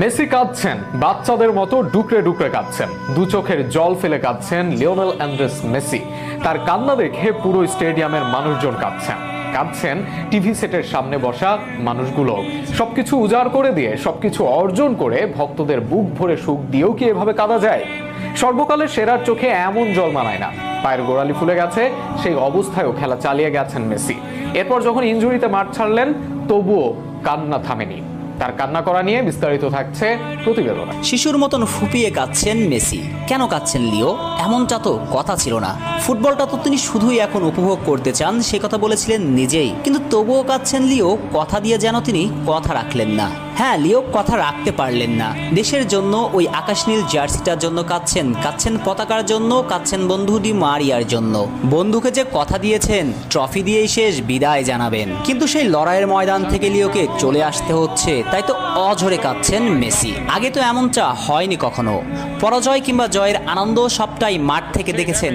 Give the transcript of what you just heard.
Messi কাঁদছেন, বাচ্চাদের মতো ডুকরে ডুকরে কাঁদছেন, দু চোখের জল ফেলে কাঁদছেন লিওনেল অ্যান্ড্রেস মেসি। তার কান্না দেখে পুরো স্টেডিয়ামের মানুষজন কাঁদছেন। কাঁদছেন টিভি সেটের সামনে বসা মানুষগুলো। সবকিছু উজাড় করে দিয়ে, সবকিছু অর্জন করে ভক্তদের বুক ভরে সুখ দিয়েও কি এভাবে কাঁদা যায়? সর্বকালের সেরার চোখে এমন জল মানায় না। পায়ের গোড়ালি ফুলে গেছে, সেই অবস্থায়ও খেলা চালিয়ে গেছেন মেসি। এরপর যখন ইঞ্জুরিতে মাঠ ছাড়লেন, তবুও কান্না থামেনি। তার কান্না করা নিয়ে বিস্তারিত থাকছে প্রতিবেদনে। শিশুর মতন ফুপিয়ে কাঁদছেন মেসি। কেন কাঁদছেন লিও? এমনটা তো কথা ছিল না। ফুটবলটা তো তিনি শুধুই এখন উপভোগ করতে চান, সে কথা বলেছিলেন নিজেই। কিন্তু তবুও কাঁদছেন লিও, কথা দিয়ে যেন তিনি কথা রাখলেন না। হ্যাঁ লিও কথা রাখতে পারলেন না। দেশের জন্য, ওই আকাশ নীল জার্সিটার জন্য কাঁদছেন কাঁদছেন পতাকার জন্য, কাঁদছেন বন্ধু ডি মারিয়ার জন্য। বন্ধুকে যে কথা দিয়েছেন, ট্রফি দিয়েই শেষ, বিদায় জানাবেন। কিন্তু সেই লড়াইয়ের ময়দান থেকে লিওকে চলে আসতে হচ্ছে, তাই তো অঝরে কাঁদছেন মেসি। আগে তো এমনটা হয়নি কখনো। পরাজয় কিংবা জয়ের আনন্দ সবটাই মাঠ থেকে দেখেছেন